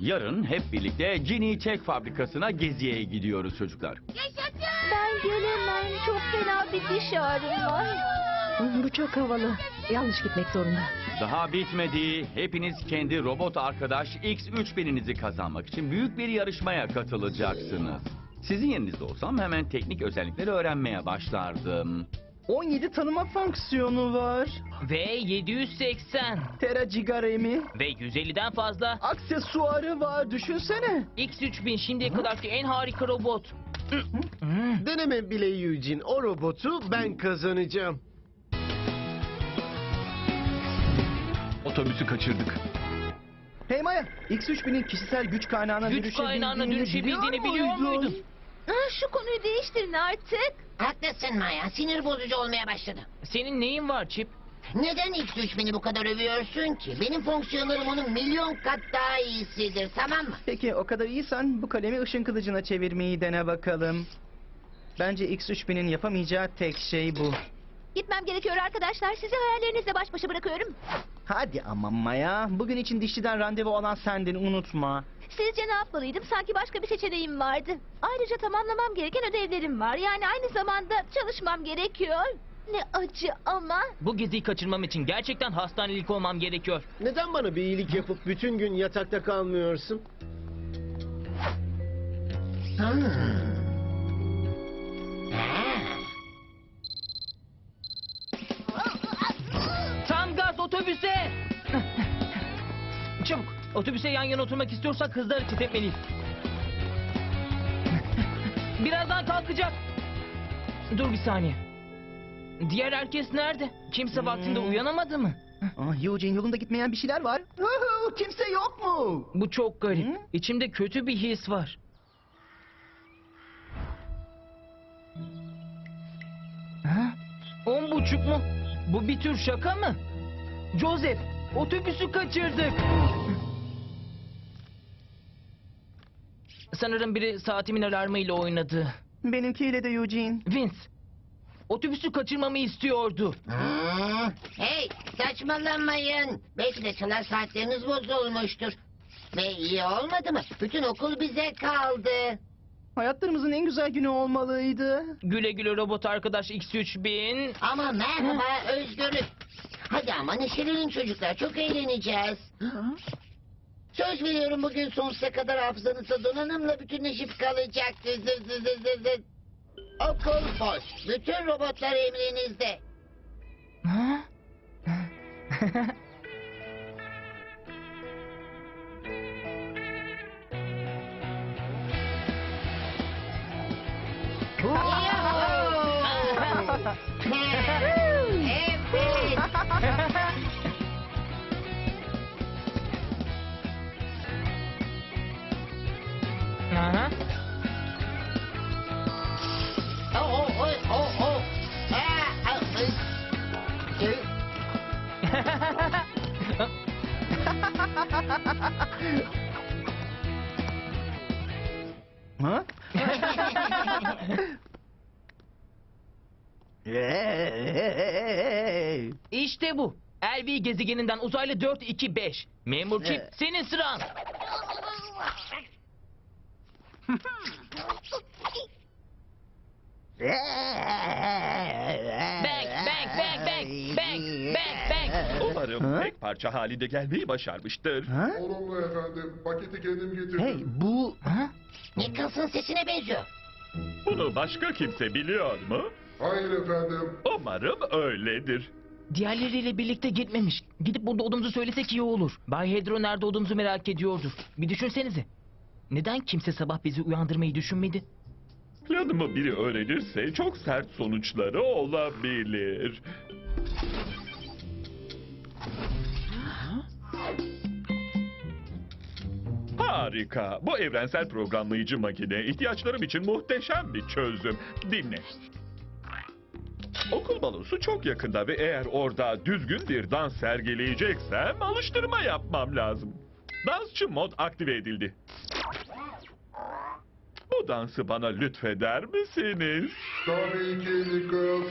Yarın hep birlikte Genie Çek fabrikasına geziye gidiyoruz çocuklar. Ben gelemem. Çok fena bir diş ağrım var. Bu çok havalı. Yanlış gitmek zorunda. Daha bitmedi. Hepiniz kendi robot arkadaş X3000'inizi kazanmak için büyük bir yarışmaya katılacaksınız. Sizin yerinizde olsam hemen teknik özellikleri öğrenmeye başlardım. 17 tanıma fonksiyonu var. Ve 780. Tera gigaremi. Ve 150'den fazla. Aksesuarı var düşünsene. X3000 şimdiye kadarki en harika robot. Deneme bile Eugene. O robotu ben kazanacağım. Otobüsü kaçırdık. Hey Maya, X3000'in kişisel güç kaynağına Güç dönüşebildiğini kaynağına dönüşebildiğini biliyor muydun? Şu konuyu değiştirin artık. Haklısın Maya. Sinir bozucu olmaya başladı. Senin neyin var Chip? Neden X3000'i bu kadar övüyorsun ki? Benim fonksiyonlarım onun milyon kat daha iyisidir tamam mı? Peki o kadar iyisen bu kalemi ışın kılıcına çevirmeyi dene bakalım. Bence X3000'in yapamayacağı tek şey bu. Gitmem gerekiyor arkadaşlar. Sizi hayallerinizle baş başa bırakıyorum. Hadi ama Maya, bugün için dişçiden randevu olan sendin unutma. Sizce ne yapmalıydım? Sanki başka bir seçeneğim vardı. Ayrıca tamamlamam gereken ödevlerim var. Yani aynı zamanda çalışmam gerekiyor. Ne acı ama. Bu geziyi kaçırmam için gerçekten hastanelik olmam gerekiyor. Neden bana bir iyilik yapıp bütün gün yatakta kalmıyorsun? Tam gaz otobüse! Çabuk otobüse yan yana oturmak istiyorsak hızlı hareket etmeliyiz. Birazdan kalkacak. Dur bir saniye. Diğer herkes nerede? Kimse vaktinde uyanamadı mı? Ah, Eugene yolunda gitmeyen bir şeyler var. Huhu, Kimse yok mu? Bu çok garip. Hı? İçimde kötü bir his var. Ha? On buçuk mu? Bu bir tür şaka mı? Joseph, otobüsü kaçırdık. Sanırım biri saatimin alarmıyla oynadı. Benimkiyle de Eugene. Vince, otobüsü kaçırmamı istiyordu. Hmm. Hey saçmalamayın. Belki de çalar saatleriniz bozulmuştur. Ve iyi olmadı mı? Bütün okul bize kaldı. Hayatlarımızın en güzel günü olmalıydı. Güle güle robot arkadaş X3000. Ama merhaba özgürlük. Hadi ama neşelenin çocuklar. Çok eğleneceğiz. Söz veriyorum bugün sonsuza kadar hafızanızda donanımla bütünleşip kalacak. Zı zı zı zı zı zı. Okul boş. Bütün robotlar emrinizde. Ha? Ha? İşte bu. LV gezegeninden uzaylı 425. Memur Chip Evet. senin sıran. Bang bang bang bang. Umarım Ha? tek parça halinde gelmeyi başarmıştır. Ha? Olumlu efendim. Paketi kendim getirdim. Hey bu... Ha? Nicholson sesine benziyor. Bunu başka kimse biliyor mu? Hayır efendim. Umarım öyledir. Diğerleriyle birlikte gitmemiş. Gidip burada olduğumuzu söylesek iyi olur. Bay Hedro nerede olduğumuzu merak ediyordur. Bir düşünsenize. Neden kimse sabah bizi uyandırmayı düşünmedi? Planımı biri öğrenirse çok sert sonuçları olabilir. Harika. Bu evrensel programlayıcı makine ihtiyaçlarım için muhteşem bir çözüm. Dinle. Okul balosu çok yakında ve eğer orada düzgün bir dans sergileyeceksem alıştırma yapmam lazım. Dansçı mod aktive edildi. Bu dansı bana lütfeder misiniz? Tabii ki Nichols.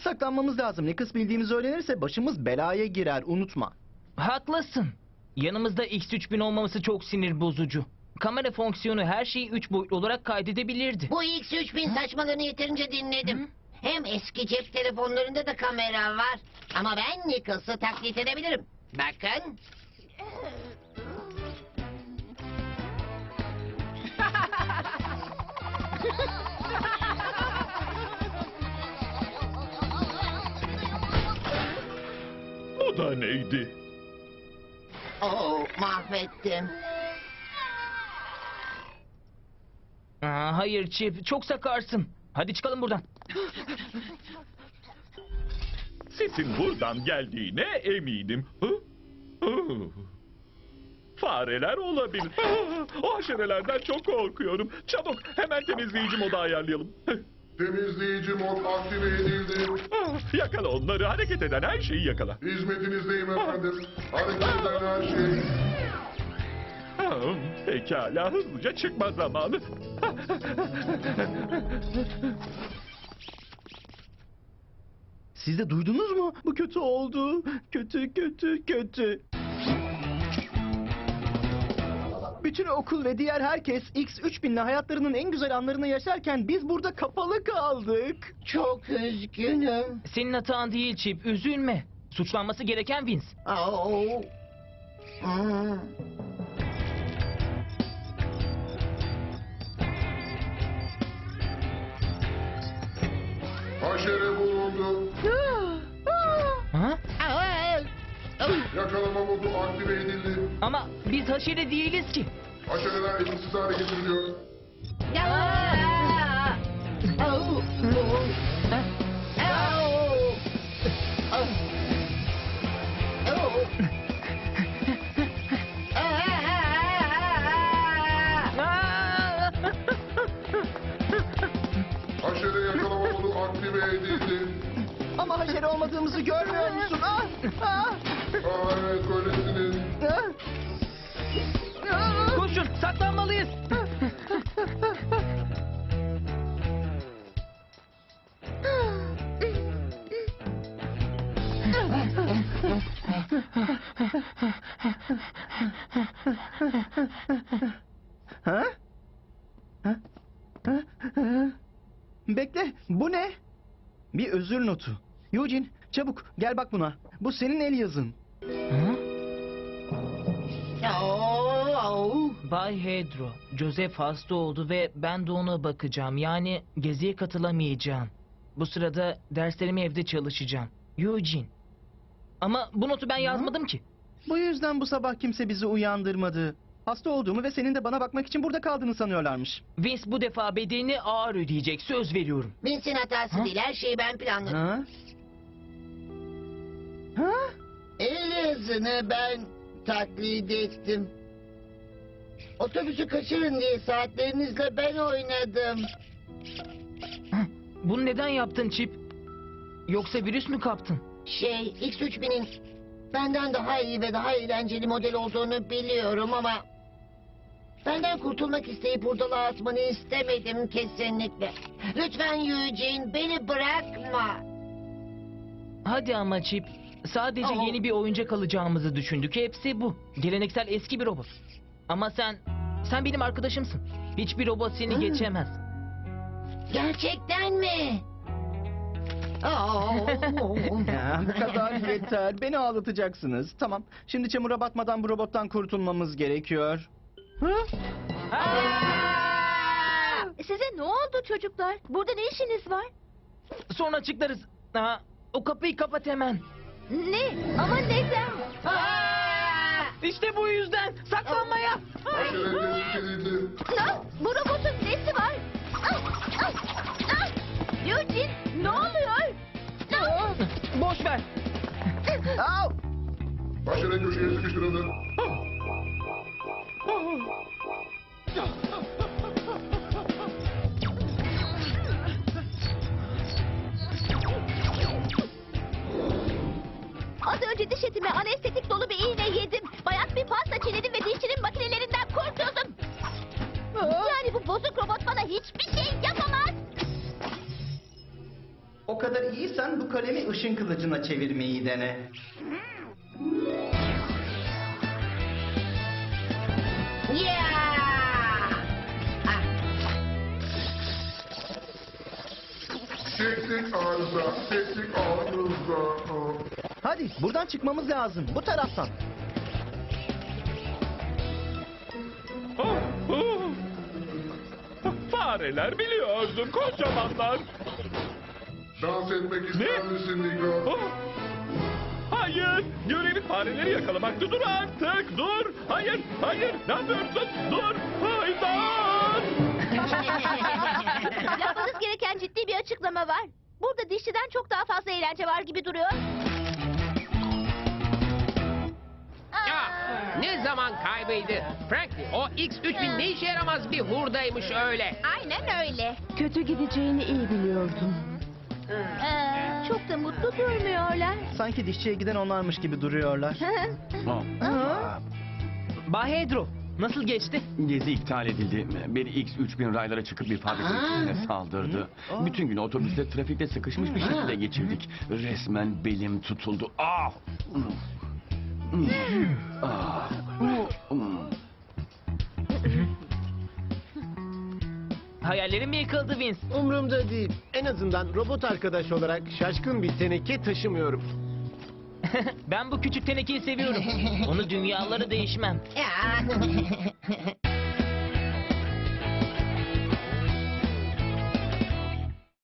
Saklanmamız lazım. Nichols bildiğimizi öğrenirse başımız belaya girer. Unutma. Haklısın. Yanımızda X3000 olmaması çok sinir bozucu. Kamera fonksiyonu her şeyi 3 boyutlu olarak kaydedebilirdi. Bu X3000 saçmalarını yeterince dinledim. Hem eski cep telefonlarında da kamera var. Ama ben Nichols'ı taklit edebilirim. Bakın. Bu da neydi? Oo, mahvettim. Aa, hayır Chip, çok sakarsın. Hadi çıkalım buradan. Sesin buradan geldiğine eminim. Hı? Hı? Fareler olabilir. O haşerelerden çok korkuyorum. Çabuk hemen temizleyici modu ayarlayalım. Temizleyici mod aktive edildi. Yakala onları. Hareket eden her şeyi yakala. Hizmetinizdeyim efendim. Hareket eden her şey. Hmm, Pekala hızlıca çıkma zamanı. Siz de duydunuz mu? Bu kötü oldu. Kötü, kötü, kötü. Bütün okul ve diğer herkes X3000'le hayatlarının en güzel anlarını yaşarken biz burada kapalı kaldık. Çok üzgünüm. Senin hatan değil Chip, üzülme. Suçlanması gereken Vince. Hmm. Haşere bulundu. Yakalama modu aktive edildi. Ama biz haşere değiliz ki. Haşereler etkisiz hale getiriliyor. Haşere yakalama modu aktive edildi. Ama haşere olmadığımızı görmüyor musun? Ah, ah, Ah. Koşun, saklanmalıyız. Ha? Ha? Ha? Ha? Bekle, bu ne? Bir özür notu. Eugene, çabuk gel bak buna. Bu senin el yazın. Ha? Oo. Bay Hedro, Joseph hasta oldu ve ben de ona bakacağım. Yani geziye katılamayacağım. Bu sırada derslerimi evde çalışacağım. Eugene. Ama bu notu ben yazmadım ki. Bu yüzden bu sabah kimse bizi uyandırmadı. Hasta olduğumu ve senin de bana bakmak için burada kaldığını sanıyorlarmış. Vince bu defa bedelini ağır ödeyecek, söz veriyorum. Vince'in hatası Ha? değil. Her şeyi ben planladım. Ha? Yazını ben taklit ettim. Otobüsü kaçırın diye saatlerinizle ben oynadım. Bunu neden yaptın Chip? Yoksa virüs mü kaptın? Şey, X3000'in benden daha iyi ve daha eğlenceli model olduğunu biliyorum ama... Benden kurtulmak isteyip hurdalığa atmanı istemedim kesinlikle. Lütfen Eugene beni bırakma. Hadi ama Chip. Sadece Aa. yeni bir oyuncak alacağımızı düşündük. Hepsi bu. Geleneksel eski bir robot. Ama sen, sen benim arkadaşımsın. Hiçbir robot seni Hı. geçemez. Gerçekten mi? Aa, Ya, bu kadar yeter. Beni ağlatacaksınız. Tamam. Şimdi çamura batmadan bu robottan kurtulmamız gerekiyor. Size ne oldu çocuklar? Burada ne işiniz var? Sonra açıklarız. Aa, o kapıyı kapat hemen. Ne? Ama neden? İşte bu yüzden saklanmaya. Ah, bu robotun nesi var? Ah, ah, ah! Eugene ne oluyor? Ah! Boş ver. Haşere köşeye sıkıştırıldı. Anestetik dolu bir iğne yedim. Bayat bir pasta çiğnedim ve dişçinin makinelerinden kurtuldum. Yani bu bozuk robot bana hiçbir şey yapamaz. O kadar iyiysen bu kalemi ışın kılıcına çevirmeyi dene. Yeah! Ah, Teknik arıza, teknik arıza. Hadi buradan çıkmamız lazım. Bu taraftan. Oh, oh. Fareler biliyordum kocamanlar. Dans etmek ister Ne? misin Nigo? Oh. Hayır, görevi fareleri yakalamakta. Dur artık, dur. Hayır, hayır, ne yapıyorsun? Dur, haydan. Yapmanız gereken ciddi bir açıklama var. Burada dişçiden çok daha fazla eğlence var gibi duruyor. Ya, ne zaman kaybıydı? Frankly o X3000 ne işe yaramaz bir hurdaymış öyle. Aynen öyle. Kötü gideceğini iyi biliyordum. Ee, çok da mutlu durmuyorlar. Sanki dişçiye giden onlarmış gibi duruyorlar. Oh. Bahedro, nasıl geçti? Gezi iptal edildi. Biri X3000 raylara çıkıp bir fabrika içine saldırdı. Bütün gün otobüste trafikte sıkışmış bir şekilde geçirdik. Resmen belim tutuldu. Ah! Hayallerim mi yıkıldı Vince? Umrumda değil. En azından robot arkadaş olarak şaşkın bir teneke taşımıyorum. ben bu küçük tenekeyi seviyorum. Onu dünyaları değişmem.